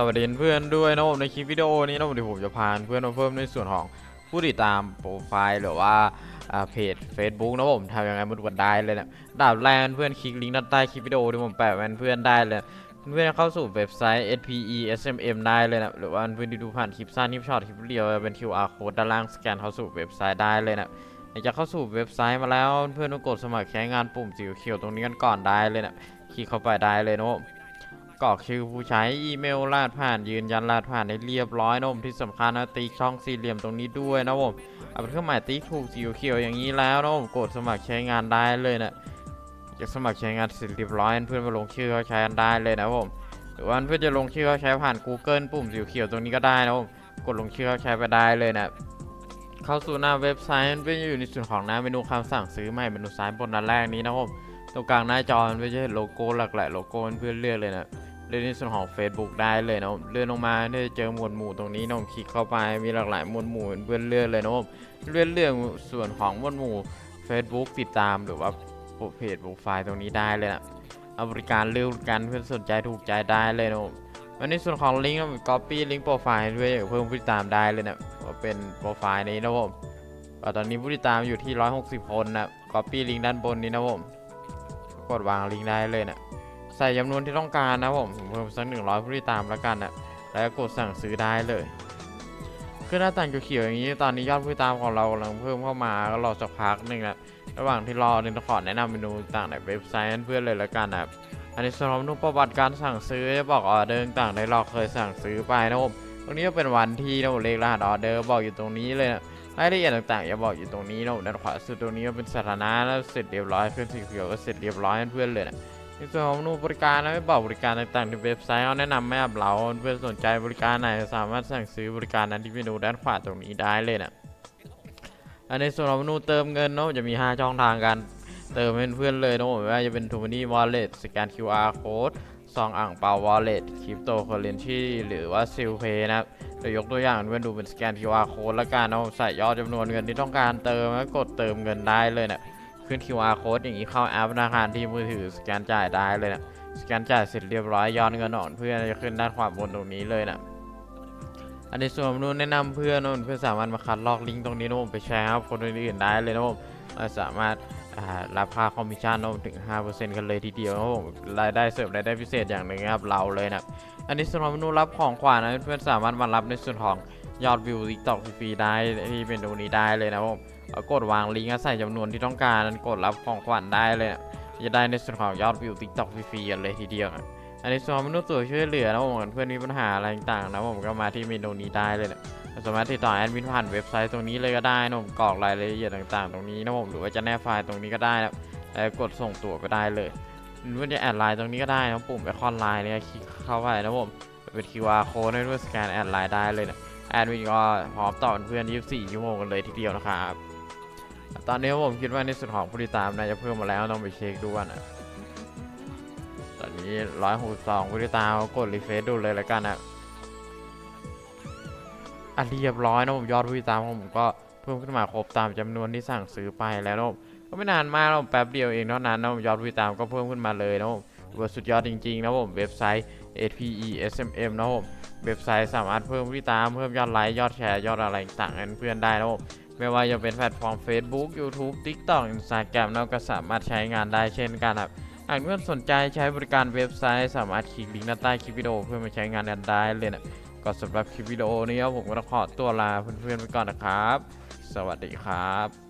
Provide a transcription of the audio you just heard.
สวัสดีเพื่อนด้วยนะผมในคลิปวิดีโอนี้นะผมเดี๋ยวผมจะพาเพื่อนมาเพิ่มในส่วนของผู้ติดตามโปรไฟล์หรือว่าเพจ Facebook นะผมทำยังไงมาดูกันได้เลยนะดาบแรกเพื่อนคลิกลิงก์ด้านใต้คลิปวิดีโอที่ผมแปะไว้เพื่อนได้เลยเพื่อนเข้าสู่เว็บไซต์ SPE SMM ได้เลยนะหรือว่าเพื่อนที่ดูผ่านคลิปสั้นคลิปช็อตคลิปเดียวเป็น QR code ด้านล่างสแกนเข้าสู่เว็บไซต์ได้เลยนะจะเข้าสู่เว็บไซต์มาแล้วเพื่อนต้องกดสมัครใช้งานปุ่มสีเขียวตรงนี้กันก่อนได้เลยนะคลิกเข้าไปได้เลยนะผม กรอกชื่อผู้ใช้อีเมลรหัสผ่านยืนยันรหัสผ่านได้เรียบร้อยนะผมที่สำคัญนะติ๊กช่องสี่เหลี่ยมตรงนี้ด้วยนะผมเอาเป็นเครื่องหมายติ๊กถูกสีเขียวอย่างนี้แล้วนะผมกดสมัครใช้งานได้เลยนะจะสมัครใช้งานเสร็จเรียบร้อยเพื่อนมาลงชื่อเขาใช้กันได้เลยนะผมหรือว่าเพื่อนจะลงชื่อเขาใช้ผ่าน Google ปุ่มสีเขียวตรงนี้ก็ได้นะผมกดลงชื่อเขาใช้ไปได้เลยนะเข้าสู่หน้าเว็บไซต์เพื่อนอยู่ในส่วนของหน้าเมนูคำสั่งซื้อใหม่เมนูซ้ายบนด้านแรกนี้นะผมตรงกลางหน้าจอมันจะเห็นโลโก้หลากหลายโลโก้เพื่อนเลือกเลยนะ เลื่อนในส่วนของ Facebook ได้เลยนะผมเลื่อนลงมาได้เจอหมวดหมู่ตรงนี้นะผมคลิกเข้าไปมีหลากหลายหมวดหมู่เพื่อนเลื่อนเลยนะผมเลื่อนเรื่องส่วนของหมวดหมู่ Facebook ติดตามหรือว่าเพจโปรไฟล์ตรงนี้ได้เลยนะเอาบริการเลือกกันเพื่อนสนใจถูกใจได้เลยนะผมวันในส่วนของลิงก์ก็ copy ลิงก์โปรไฟล์ด้วยเพิ่มผู้ติดตามได้เลยนะว่าเป็นโปรไฟล์นี้นะผมตอนนี้ผู้ติดตามอยู่ที่ 160 คนนะ copy ลิงก์ด้านบนนี้นะผมกดวางลิงก์ได้เลยนะ ใส่จำนวนที่ต้องการนะผมผมเพิ่มสักหนึ่งร้อยผู้ติดตามแล้วกันนะแล้วกดสั่งซื้อได้เลยขึ้นหน้าต่างเขียวๆอย่างนี้ตอนนี้ยอดผู้ติดตามของเรากำลังเพิ่มเข้ามาก็รอสักพักหนึ่งนะระหว่างที่รอเนี่ยขอแนะนำเมนูต่างในเว็บไซต์เพื่อนเลยแล้วกันนะอันนี้สำหรับเมนูประวัติการสั่งซื้อจะบอกออเดอร์ต่างๆในเราเคยสั่งซื้อไปนะผมตรงนี้ก็เป็นวันที่นะผมเลขรหัสออเดอร์บอกอยู่ตรงนี้เลยนะรายละเอียดต่างๆจะบอกอยู่ตรงนี้นะผมด้านขวาสุดตรงนี้ก็เป็นสถานะแล้วเสร็จเรียบร้อยขึ้นสีเขียวก็เสร็จเรียบร้อยเพื่อนเลยนะ ในส่วนของเมนูบริการนะไม่บอกบริการต่างๆในเว็บไซต์เขาแนะนำไม่อับเราเพื่อนสนใจบริการไหนสามารถสั่งซื้อบริการนั้นที่เมนูด้านขวาตรงนี้ได้เลยนะอันในส่วนของเมนูเติมเงินเนาะจะมี 5 ช่องทางการเติมให้เพื่อนเลยเนาะไม่ว่าจะเป็น t ูมานี่วอลเล็ตสแกน QR code ซองอ่างเปาวอลเล็ตคริปโตเคอเรนซีหรือว่าซิลเพย์นะครับเดี๋ยวยกตัวอย่างเพื่อนดูเป็นสแกน QR code ละกันเนาะใส่ยอดจำนวนเงินที่ต้องการเติมแล้วกดเติมเงินได้เลยนะ ขึ้น QR code อย่างนี้เข้าแอปธนาคารที่มือถือสแกนจ่ายได้เลยนะสแกนจ่ายเสร็จเรียบร้อยย้อนเงินออกเพื่อนจะขึ้นด้านขวาบนตรงนี้เลยนะอันในส่วนนู้นแนะนำเพื่อนนเพื่อนสามารถมาคัดลอกลิงก์ตรงนี้นะผมไปแชร์ครับคนอื่นๆได้เลยนะผมสามารถรับค่าคอมมิชชั่นนะผมถึง 5%กันเลยทีเดียวนะผมรายได้เสริมรายได้พิเศษอย่างหนึ่งครับเราเลยนะอันนี้สำหรับเมนูรับของขวัญนะเพื่อนสามารถมารับในส่วนของ ยอดวิว TikTok ฟรีได้ที่เมนูนี้ได้เลยนะผมกดวางลิงก์แล้วใส่จำนวนที่ต้องการกดรับของขวัญได้เลยนะจะได้ในส่วนของยอดวิว TikTok ฟรีๆกันเลยทีเดียวนะอันนี้ส่วนมนุษย์ตัวช่วยเหลือนะผมเพื่อนมีปัญหาอะไรต่างๆนะผมก็มาที่เมนูนี้ได้เลยนะสามารถติดต่อแอดมินผ่านเว็บไซต์ตรงนี้เลยก็ได้นะผมกรอกรายละเอียดต่างๆ ตรงนี้นะผมหรือว่าจะแนบไฟล์ตรงนี้ก็ได้นะแล้วกดส่งตัวไปได้เลยหรือว่าจะแอดไลน์ตรงนี้ก็ได้นะปุ่มไอคอนไลน์เนี่ยคลิกเข้าไปนะผมเป็น QR code ให้ด้วยสแกนแอดไลน์ได้เลยนะ แอดมินก็พร้อมตอบเพื่อน 24 ชั่วโมงกันเลยทีเดียวนะครับ ตอนนี้ผมคิดว่าในส่วนของผู้ติดตามน่าจะเพิ่มมาแล้วต้องไปเช็คดูก่อนะตอนนี้ร้อยหกสองผู้ติดตามกดรีเฟซดูเลยแล้วกันนะอันเรียบร้อยนะผมยอดผู้ติดตามของผมก็เพิ่มขึ้นมาครบตามจำนวนที่สั่งซื้อไปแล้วนะก็ไม่นานมากนะแป๊บเดียวเองเท่านั้นนะยอดผู้ติดตามก็เพิ่มขึ้นมาเลยนะผมถือว่าสุดยอดจริงๆนะผมเว็บไซต์ APE SMM นะผม เว็บไซต์สามารถเพิ่มผู้ติตาม เพิ่มยอดไลค์ ยอดแชร์ ยอดอะไรต่างๆเพื่อนได้นะผมไม่ว่าจะเป็นแพลตฟอร์ม Facebook YouTube TikTok Instagram เราก็สามารถใช้งานได้เช่นกันครับหากเพื่อนสนใจใช้บริการเว็บไซต์ สามารถคลิกลิงก์ด้านใต้คลิปวิดีโอเพื่อมาใช้งานกันได้เลยนะก็สำหรับคลิปวิดีโอนี้ผมก็ต้องขอตัวลาเพื่อนๆไปก่อนนะครับ สวัสดีครับ